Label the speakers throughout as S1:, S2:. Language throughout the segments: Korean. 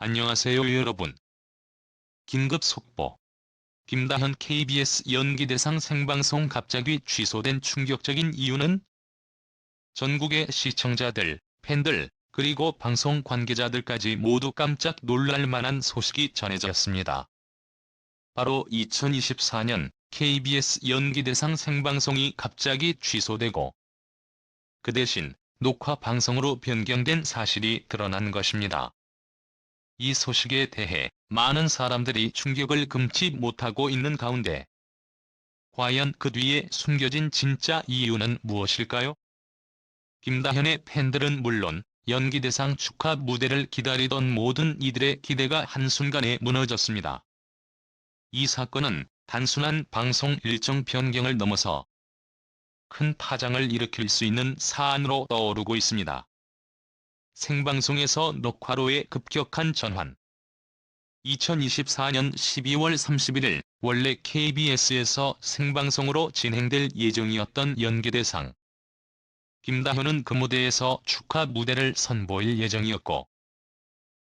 S1: 안녕하세요 여러분. 긴급 속보. 김다현 KBS 연기대상 생방송 갑자기 취소된 충격적인 이유는 전국의 시청자들, 팬들, 그리고 방송 관계자들까지 모두 깜짝 놀랄 만한 소식이 전해졌습니다. 바로 2024년 KBS 연기대상 생방송이 갑자기 취소되고 그 대신 녹화 방송으로 변경된 사실이 드러난 것입니다. 이 소식에 대해 많은 사람들이 충격을 금치 못하고 있는 가운데 과연 그 뒤에 숨겨진 진짜 이유는 무엇일까요? 김다현의 팬들은 물론 연기대상 축하 무대를 기다리던 모든 이들의 기대가 한순간에 무너졌습니다. 이 사건은 단순한 방송 일정 변경을 넘어서 큰 파장을 일으킬 수 있는 사안으로 떠오르고 있습니다. 생방송에서 녹화로의 급격한 전환 2024년 12월 31일 원래 KBS에서 생방송으로 진행될 예정이었던 연기대상 김다현은 그 무대에서 축하 무대를 선보일 예정이었고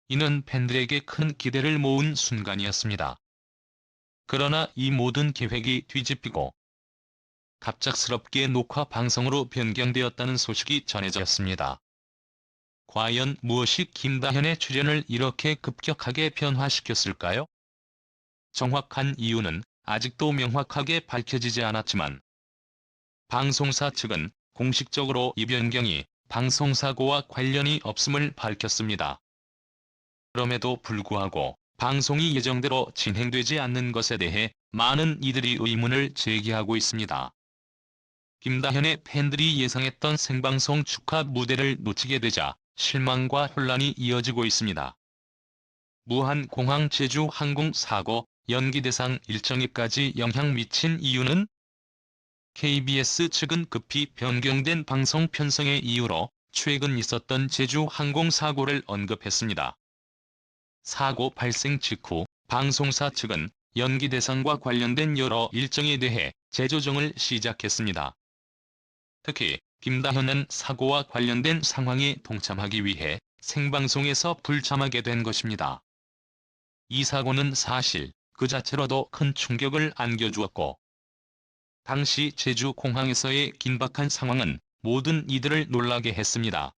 S1: 이는 팬들에게 큰 기대를 모은 순간이었습니다. 그러나 이 모든 계획이 뒤집히고 갑작스럽게 녹화 방송으로 변경되었다는 소식이 전해졌습니다. 과연 무엇이 김다현의 출연을 이렇게 급격하게 변화시켰을까요? 정확한 이유는 아직도 명확하게 밝혀지지 않았지만 방송사 측은 공식적으로 이 변경이 방송사고와 관련이 없음을 밝혔습니다. 그럼에도 불구하고 방송이 예정대로 진행되지 않는 것에 대해 많은 이들이 의문을 제기하고 있습니다. 김다현의 팬들이 예상했던 생방송 축하 무대를 놓치게 되자 실망과 혼란이 이어지고 있습니다. 무한공항 제주 항공 사고 연기대상 일정에까지 영향 미친 이유는 KBS 측은 급히 변경된 방송 편성의 이유로 최근 있었던 제주 항공 사고를 언급했습니다. 사고 발생 직후 방송사 측은 연기 대상과 관련된 여러 일정에 대해 재조정을 시작했습니다. 특히 김다현은 사고와 관련된 상황에 동참하기 위해 생방송에서 불참하게 된 것입니다. 이 사고는 사실 그 자체로도 큰 충격을 안겨주었고 당시 제주 공항에서의 긴박한 상황은 모든 이들을 놀라게 했습니다.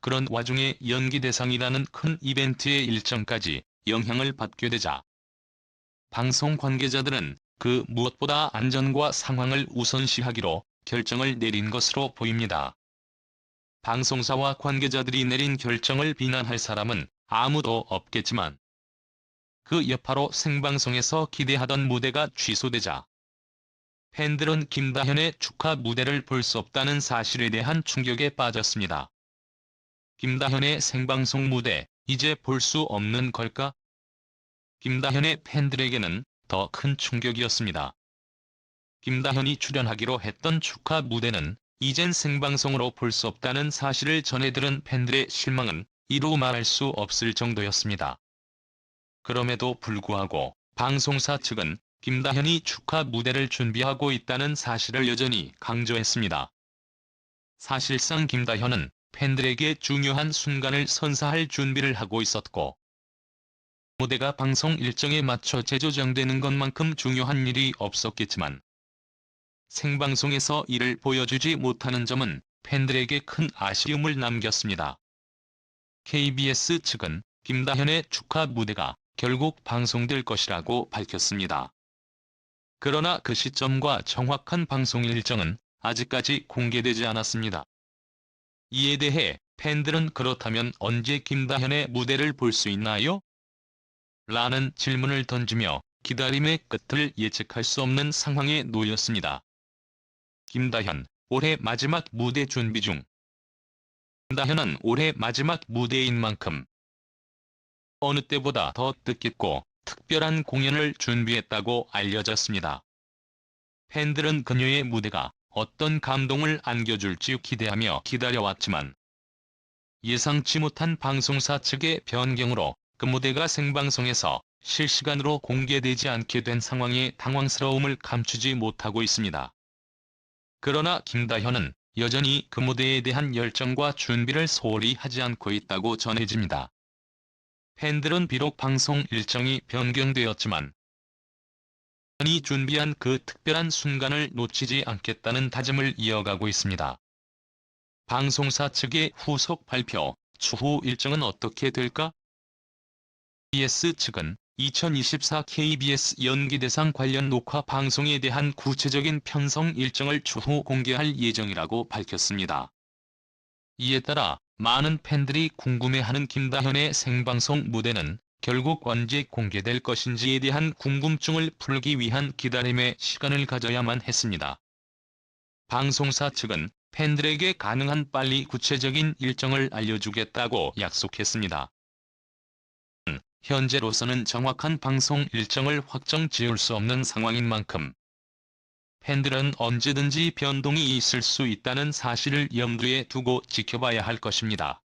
S1: 그런 와중에 연기 대상이라는 큰 이벤트의 일정까지 영향을 받게 되자 방송 관계자들은 그 무엇보다 안전과 상황을 우선시하기로 결정을 내린 것으로 보입니다. 방송사와 관계자들이 내린 결정을 비난할 사람은 아무도 없겠지만 그 여파로 생방송에서 기대하던 무대가 취소되자 팬들은 김다현의 축하 무대를 볼 수 없다는 사실에 대한 충격에 빠졌습니다. 김다현의 생방송 무대 이제 볼 수 없는 걸까? 김다현의 팬들에게는 더 큰 충격이었습니다. 김다현이 출연하기로 했던 축하 무대는 이젠 생방송으로 볼 수 없다는 사실을 전해들은 팬들의 실망은 이루 말할 수 없을 정도였습니다. 그럼에도 불구하고 방송사 측은 김다현이 축하 무대를 준비하고 있다는 사실을 여전히 강조했습니다. 사실상 김다현은 팬들에게 중요한 순간을 선사할 준비를 하고 있었고 무대가 방송 일정에 맞춰 재조정되는 것만큼 중요한 일이 없었겠지만 생방송에서 이를 보여주지 못하는 점은 팬들에게 큰 아쉬움을 남겼습니다. KBS 측은 김다현의 축하 무대가 결국 방송될 것이라고 밝혔습니다. 그러나 그 시점과 정확한 방송 일정은 아직까지 공개되지 않았습니다. 이에 대해 팬들은 그렇다면 언제 김다현의 무대를 볼 수 있나요? 라는 질문을 던지며 기다림의 끝을 예측할 수 없는 상황에 놓였습니다. 김다현, 올해 마지막 무대 준비 중. 김다현은 올해 마지막 무대인 만큼 어느 때보다 더 뜻깊고 특별한 공연을 준비했다고 알려졌습니다. 팬들은 그녀의 무대가 어떤 감동을 안겨줄지 기대하며 기다려왔지만 예상치 못한 방송사 측의 변경으로 그 무대가 생방송에서 실시간으로 공개되지 않게 된 상황에 당황스러움을 감추지 못하고 있습니다. 그러나 김다현은 여전히 그 무대에 대한 열정과 준비를 소홀히 하지 않고 있다고 전해집니다. 팬들은 비록 방송 일정이 변경되었지만 이 준비한 그 특별한 순간을 놓치지 않겠다는 다짐을 이어가고 있습니다. 방송사 측의 후속 발표, 추후 일정은 어떻게 될까? KBS 측은 2024 KBS 연기대상 관련 녹화 방송에 대한 구체적인 편성 일정을 추후 공개할 예정이라고 밝혔습니다. 이에 따라 많은 팬들이 궁금해하는 김다현의 생방송 무대는 결국 언제 공개될 것인지에 대한 궁금증을 풀기 위한 기다림의 시간을 가져야만 했습니다. 방송사 측은 팬들에게 가능한 빨리 구체적인 일정을 알려주겠다고 약속했습니다. 현재로서는 정확한 방송 일정을 확정 지을 수 없는 상황인 만큼 팬들은 언제든지 변동이 있을 수 있다는 사실을 염두에 두고 지켜봐야 할 것입니다.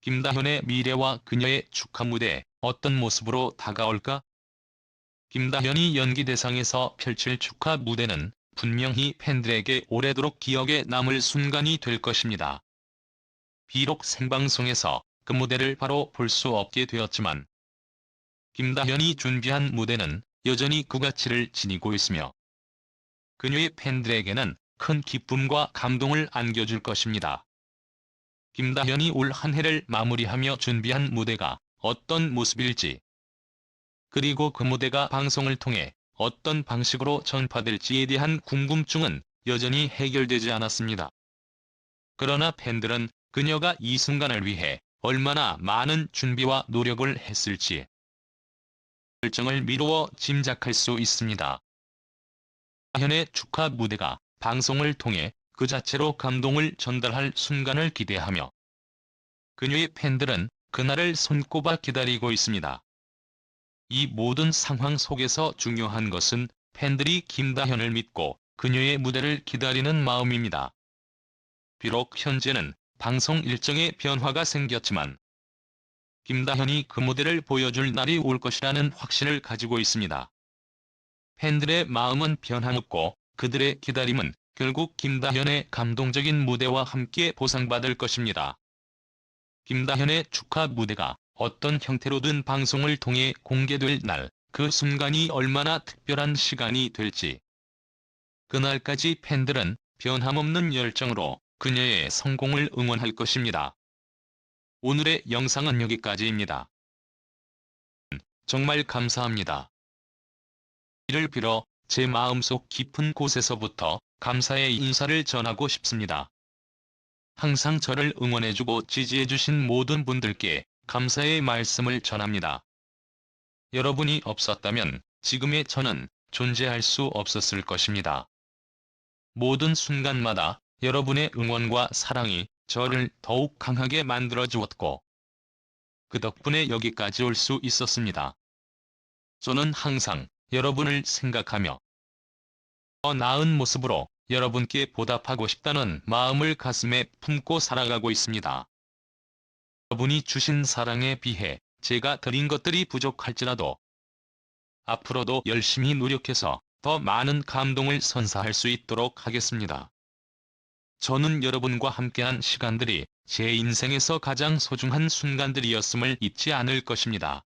S1: 김다현의 미래와 그녀의 축하 무대 어떤 모습으로 다가올까? 김다현이 연기대상에서 펼칠 축하 무대는 분명히 팬들에게 오래도록 기억에 남을 순간이 될 것입니다. 비록 생방송에서 그 무대를 바로 볼 수 없게 되었지만 김다현이 준비한 무대는 여전히 그 가치를 지니고 있으며 그녀의 팬들에게는 큰 기쁨과 감동을 안겨줄 것입니다. 김다현이 올 한 해를 마무리하며 준비한 무대가 어떤 모습일지 그리고 그 무대가 방송을 통해 어떤 방식으로 전파될지에 대한 궁금증은 여전히 해결되지 않았습니다. 그러나 팬들은 그녀가 이 순간을 위해 얼마나 많은 준비와 노력을 했을지 결정을 미루어 짐작할 수 있습니다. 현의 축하 무대가 방송을 통해 그 자체로 감동을 전달할 순간을 기대하며 그녀의 팬들은 그날을 손꼽아 기다리고 있습니다. 이 모든 상황 속에서 중요한 것은 팬들이 김다현을 믿고 그녀의 무대를 기다리는 마음입니다. 비록 현재는 방송 일정에 변화가 생겼지만 김다현이 그 무대를 보여줄 날이 올 것이라는 확신을 가지고 있습니다. 팬들의 마음은 변함없고 그들의 기다림은 결국 김다현의 감동적인 무대와 함께 보상받을 것입니다. 김다현의 축하 무대가 어떤 형태로든 방송을 통해 공개될 날, 그 순간이 얼마나 특별한 시간이 될지. 그날까지 팬들은 변함없는 열정으로 그녀의 성공을 응원할 것입니다. 오늘의 영상은 여기까지입니다. 정말 감사합니다. 이를 빌어 제 마음속 깊은 곳에서부터 감사의 인사를 전하고 싶습니다. 항상 저를 응원해주고 지지해주신 모든 분들께 감사의 말씀을 전합니다. 여러분이 없었다면 지금의 저는 존재할 수 없었을 것입니다. 모든 순간마다 여러분의 응원과 사랑이 저를 더욱 강하게 만들어 주었고 그 덕분에 여기까지 올 수 있었습니다. 저는 항상 여러분을 생각하며 더 나은 모습으로 여러분께 보답하고 싶다는 마음을 가슴에 품고 살아가고 있습니다. 여러분이 주신 사랑에 비해 제가 드린 것들이 부족할지라도 앞으로도 열심히 노력해서 더 많은 감동을 선사할 수 있도록 하겠습니다. 저는 여러분과 함께한 시간들이 제 인생에서 가장 소중한 순간들이었음을 잊지 않을 것입니다.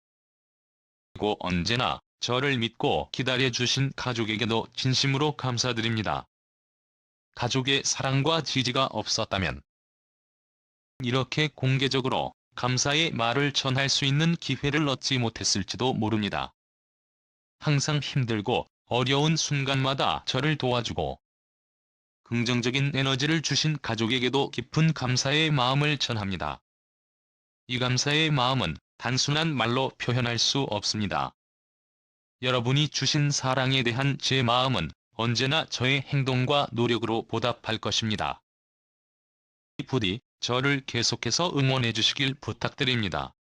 S1: 그리고 언제나 저를 믿고 기다려주신 가족에게도 진심으로 감사드립니다. 가족의 사랑과 지지가 없었다면 이렇게 공개적으로 감사의 말을 전할 수 있는 기회를 얻지 못했을지도 모릅니다. 항상 힘들고 어려운 순간마다 저를 도와주고 긍정적인 에너지를 주신 가족에게도 깊은 감사의 마음을 전합니다. 이 감사의 마음은 단순한 말로 표현할 수 없습니다. 여러분이 주신 사랑에 대한 제 마음은 언제나 저의 행동과 노력으로 보답할 것입니다. 부디 저를 계속해서 응원해 주시길 부탁드립니다.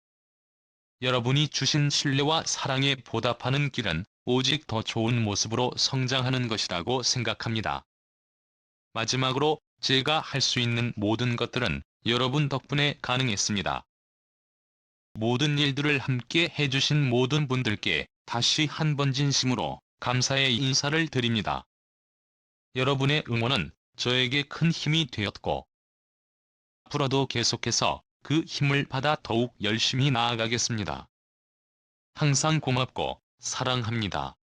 S1: 여러분이 주신 신뢰와 사랑에 보답하는 길은 오직 더 좋은 모습으로 성장하는 것이라고 생각합니다. 마지막으로 제가 할 수 있는 모든 것들은 여러분 덕분에 가능했습니다. 모든 일들을 함께 해주신 모든 분들께 다시 한 번 진심으로 감사의 인사를 드립니다. 여러분의 응원은 저에게 큰 힘이 되었고 앞으로도 계속해서 그 힘을 받아 더욱 열심히 나아가겠습니다. 항상 고맙고 사랑합니다.